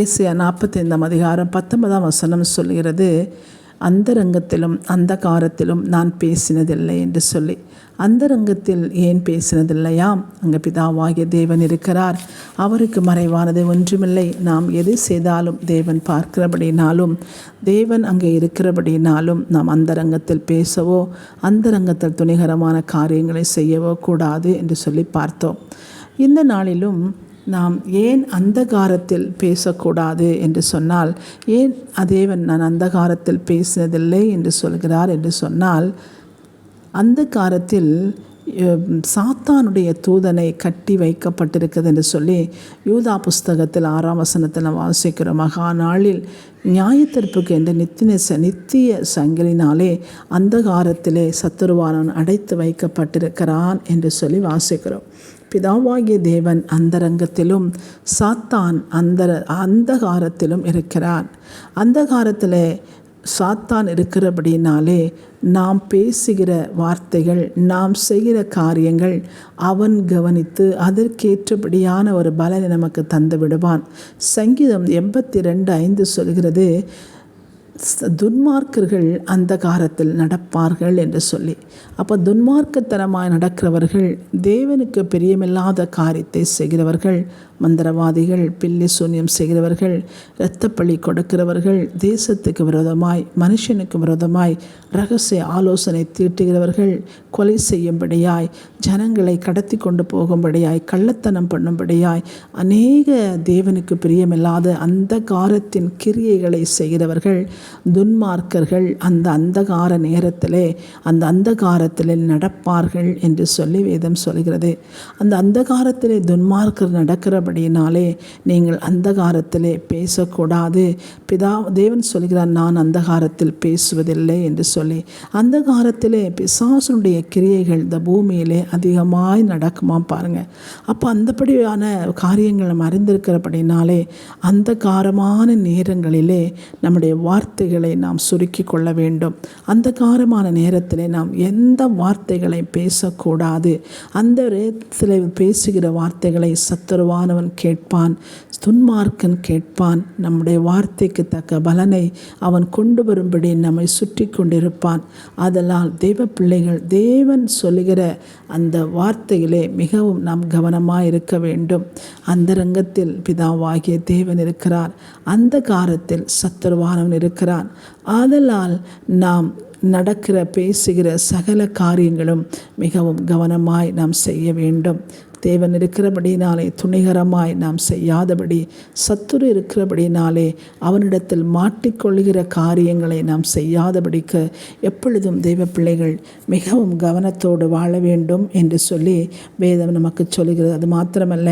Asia நாற்பத்தைந்தாம் அதிகாரம் பத்தொன்பதாம் வசனம் சொல்கிறது அந்தரங்கத்திலும் அந்தகாரத்திலும் நான் பேசினதில்லை என்று சொல்லி. அந்தரங்கத்தில் ஏன் பேசினதில்லையாம்? அங்கே பிதாவாகிய தேவன் இருக்கிறார். அவருக்கு மறைவானது ஒன்றுமில்லை. நாம் எது செய்தாலும் தேவன் பார்க்கிறபடினாலும் தேவன் அங்கே இருக்கிறபடினாலும் நாம் அந்தரங்கத்தில் பேசவோ அந்தரங்கத்தில் துணிகரமான காரியங்களை செய்யவோ கூடாது என்று சொல்லி பார்த்தோம். இந்த நாளிலும் நாம் ஏன் அந்தகாரத்தில் பேசக்கூடாது என்று சொன்னால் ஏன் அதேவன் நான் அந்தகாரத்தில் பேசினதில்லை என்று சொல்கிறார் என்று சொன்னால் அந்த காலத்தில் சாத்தானுடைய தூதனை கட்டி வைக்கப்பட்டிருக்கிறது என்று சொல்லி யூதா புஸ்தகத்தில் ஆறாம் வசனத்தில் வாசிக்கிற வாசிக்கிறோம். மகா நாளில் நியாயத்திற்புக்கு என்ற நித்திய ச நித்திய சங்கிலினாலே அந்த காலத்திலே சத்துருவானன் அடைத்து வைக்கப்பட்டிருக்கிறான் என்று சொல்லி வாசிக்கிறோம். பிதாவாகிய தேவன் அந்தரங்கத்திலும் சாத்தான் அந்த அந்தகாரத்திலும் இருக்கிறான் அந்தகாரத்தில் சாத்தான் இருக்கிறபடினாலே நாம் பேசுகிற வார்த்தைகள் நாம் செய்கிற காரியங்கள் அவன் கவனித்து அதற்கேற்றபடியான ஒரு பலனை நமக்கு தந்து விடுவான் சங்கீதம் எண்பத்தி ரெண்டு ஐந்து சொல்கிறது துன்மார்க்கர்கள் அந்த காலத்தில் நடப்பார்கள் என்று சொல்லி. அப்போ துன்மார்க்கத்தனமாய் நடக்கிறவர்கள் தேவனுக்கு பிரியமில்லாத காரியத்தை செய்கிறவர்கள் மந்திரவாதிகள் பில்லி சூன்யம் செய்கிறவர்கள் இரத்தப்பள்ளி கொடுக்கிறவர்கள் தேசத்துக்கு விரோதமாய் மனுஷனுக்கு விரோதமாய் ரகசிய ஆலோசனை தீட்டுகிறவர்கள் கொலை செய்யும்படியாய் ஜனங்களை கடத்தி கொண்டு போகும்படியாய் கள்ளத்தனம் பண்ணும்படியாய் அநேக தேவனுக்கு பிரியமில்லாத அந்த காரத்தின் கிரியைகளை செய்கிறவர்கள் துன்மார்க்கர்கள் அந்த அந்தகார நேரத்திலே அந்த அந்தகாரத்தில் நடப்பார்கள் என்று சொல்லி வேதம் சொல்கிறது. அந்த அந்தகாரத்திலே துன்மார்க்கர் நடக்கிறபடினாலே நீங்கள் அந்தகாரத்திலே பேசக்கூடாது. பிதா தேவன் சொல்கிறார் நான் அந்தகாரத்தில் பேசுவதில்லை என்று சொல்லி. அந்தகாரத்திலே பிசாசனுடைய கிரியைகள் இந்த பூமியிலே அதிகமாய் நடக்குமா பாருங்கள் அப்போ அந்தபடியான காரியங்கள் நம்ம அறிந்திருக்கிறபடினாலே அந்த காரமான நேரங்களிலே நம்முடைய வார்த்தை வார்த்தைகளை நாம் சுருக்கி கொள்ள வேண்டும். அந்த காரமான நேரத்தில் நாம் எந்த வார்த்தைகளை பேசக்கூடாது. அந்த நேரத்தில் பேசுகிற வார்த்தைகளை சத்துருவானவன் கேட்பான் துன்மார்க்கன் கேட்பான். நம்முடைய வார்த்தைக்கு தக்க பலனை அவன் கொண்டு வரும்படி நம்மை சுற்றி கொண்டிருப்பான். அதனால் தெய்வ பிள்ளைகள் தேவன் சொல்லுகிற அந்த வார்த்தையிலே மிகவும் நாம் கவனமாக இருக்க வேண்டும். அந்த ரங்கத்தில் பிதாவாகிய தேவன் இருக்கிறார். அந்த காரத்தில் சத்துருவானவன் இருக்கிறான் ஆதலால் நாம் நடக்கிற பேசுகிற சகல காரியங்களும் மிகவும் கவனமாய் நாம் செய்ய வேண்டும். தேவன் இருக்கிறபடினாலே துணிகரமாய் நாம் செய்யாதபடி சத்துரு இருக்கிறபடினாலே அவனிடத்தில் மாட்டிக்கொள்கிற காரியங்களை நாம் செய்யாதபடிக்கு எப்பொழுதும் தெய்வ பிள்ளைகள் மிகவும் கவனத்தோடு வாழ வேண்டும் என்று சொல்லி வேதம் நமக்கு சொல்கிறது அது மாத்திரமல்ல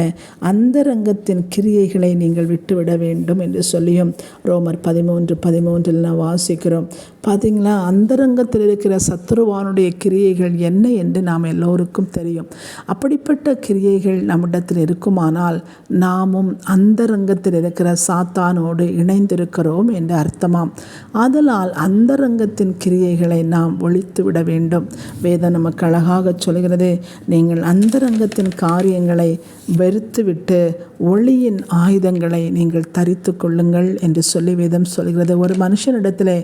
அந்தரங்கத்தின் கிரியைகளை நீங்கள் விட்டுவிட வேண்டும் என்று சொல்லியும் ரோமர் பதிமூன்று பதிமூன்றில் நான் வாசிக்கிறோம். பார்த்தீங்களா அந்தரங்கத்தில் இருக்கிற சத்துருவானுடைய கிரியைகள் என்ன என்று நாம் எல்லோருக்கும் தெரியும். அப்படிப்பட்ட கிரியைகள் நம்மிடத்தில் இருக்குமானால் நாமும் அந்தரங்கத்தில் இருக்கிற சாத்தானோடு இணைந்திருக்கிறோம் என்று அர்த்தமாம். ஆதலால் அந்தரங்கத்தின் கிரியைகளை நாம் ஒழித்து விட வேண்டும். வேதம் நமக்கு அழகாக சொல்கிறது நீங்கள் அந்தரங்கத்தின் காரியங்களை வெறுத்துவிட்டு ஒளியின் ஆயுதங்களை நீங்கள் தரித்து கொள்ளுங்கள் என்று சொல்லி வேதம் சொல்கிறது. ஒரு மனுஷனிடத்தில்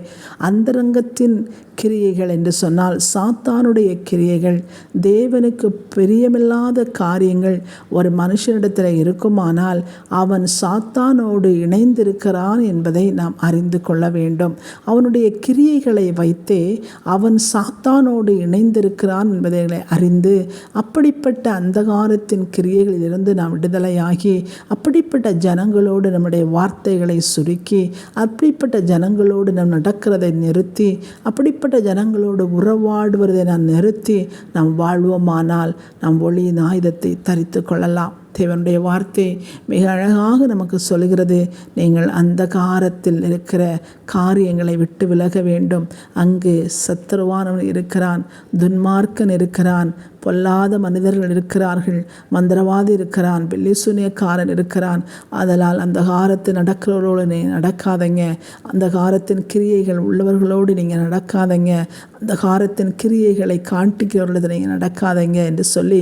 அந்தரங்கத்தின் கிரியைகள் என்று சொன்னால் சாத்தானுடைய கிரியைகள் தேவனுக்கு பிரியமில்லாத காரியங்கள் ஒரு மனுஷனிடத்தில் இருக்குமானால் அவன் சாத்தானோடு இணைந்திருக்கிறான் என்பதை நாம் அறிந்து கொள்ள வேண்டும். அவனுடைய கிரியைகளை வைத்தே அவன் சாத்தானோடு இணைந்திருக்கிறான் என்பதை அறிந்து அப்படிப்பட்ட அந்தகாரத்தின் கிரியைகளிலிருந்து நாம் விடுதலையாகி அப்படிப்பட்ட ஜனங்களோடு நம்முடைய வார்த்தைகளை சுருக்கி அப்படிப்பட்ட ஜனங்களோடு நாம் நடக்கிறதை நிறுத்தி அப்படிப்பட்ட ஜனங்களோடு உறவாடுவதை நான் நிறுத்தி நாம் வாழ்வோமானால் நம் ஒளியின் ஆயுதத்தை தரித்து கொள்ளலாம். தேவனுடைய வார்த்தை மிக அழகாக நமக்கு சொல்கிறது நீங்கள் அந்த காரத்தில் இருக்கிற காரியங்களை விட்டு விலக வேண்டும். அங்கு சத்துருவானவன் இருக்கிறான் துன்மார்க்கன் இருக்கிறான் பொல்லாத மனிதர்கள் இருக்கிறார்கள் மந்திரவாதி இருக்கிறான் பில்லிசூனியக்காரன் இருக்கிறான். அதனால் அந்த காரத்தில் நடக்கிறவர்களோடு நீ நடக்காதங்க. அந்த காரத்தின் கிரியைகள் உள்ளவர்களோடு நீங்கள் நடக்காதங்க. அந்த காரத்தின் கிரியைகளை காண்பிக்கிறவர்களது நீங்கள் நடக்காதங்க என்று சொல்லி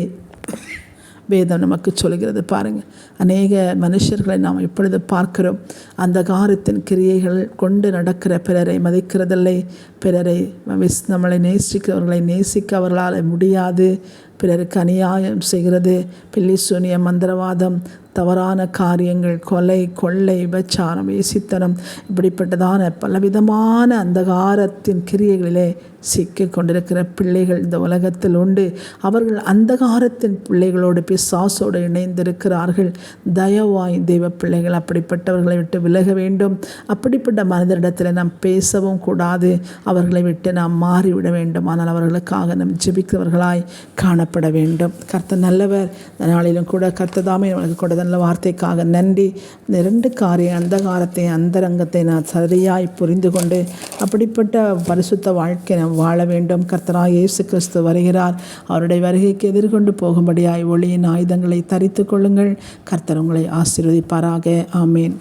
வேதம் நமக்கு சொல்கிறது பாருங்கள் அநேக மனுஷர்களை நாம் இப்பொழுது பார்க்கிறோம். அந்த காரத்தின் கிரியைகள் கொண்டு நடக்கிற பிறரை மதிக்கிறதில்லை. பிறரை விஸ் நம்மளை நேசிக்கிறவர்களை நேசிக்க அவர்களால் முடியாது. பிறருக்கு அநியாயம் செய்கிறது. பில்லி சூனிய மந்திரவாதம் தவறான காரியங்கள் கொலை கொள்ளை விபச்சாரம் வேசித்தனம் இப்படிப்பட்டதான பலவிதமான அந்தகாரத்தின் கிரியைகளிலே சிக்கிக் கொண்டிருக்கிற பிள்ளைகள் இந்த உலகத்தில் உண்டு. அவர்கள் அந்தகாரத்தின் பிள்ளைகளோடு பிசாசோடு இணைந்திருக்கிறார்கள். தயவாய் தெய்வ பிள்ளைகள் அப்படிப்பட்டவர்களை விட்டு விலக வேண்டும். அப்படிப்பட்ட மனிதரிடத்தில் நாம் பேசவும் கூடாது. அவர்களை விட்டு நாம் மாறிவிட வேண்டும். ஆனால் அவர்களுக்காக நம் ஜெபிக்கிறவர்களாய் காணப்பட வேண்டும். கர்த்த நல்லவர். இந்த நாளிலும் கூட கர்த்ததாமே அவர்களுக்கு கூட நல்ல வார்த்தைக்காக நன்றி. இந்த இரண்டு காரியம் அந்தகாரத்தை அந்தரங்கத்தை நான் சரியாய் புரிந்து கொண்டு அப்படிப்பட்ட பரிசுத்த வாழ்க்கை நாம் வாழ வேண்டும். கர்த்தராய் இயேசு கிறிஸ்து வருகிறார். அவருடைய வருகைக்கு எதிர்கொண்டு போகும்படியாய் ஒளியின் ஆயுதங்களை தரித்து கொள்ளுங்கள். கர்த்தர் உங்களை ஆசீர்வதிப்பாராக. ஆமேன்.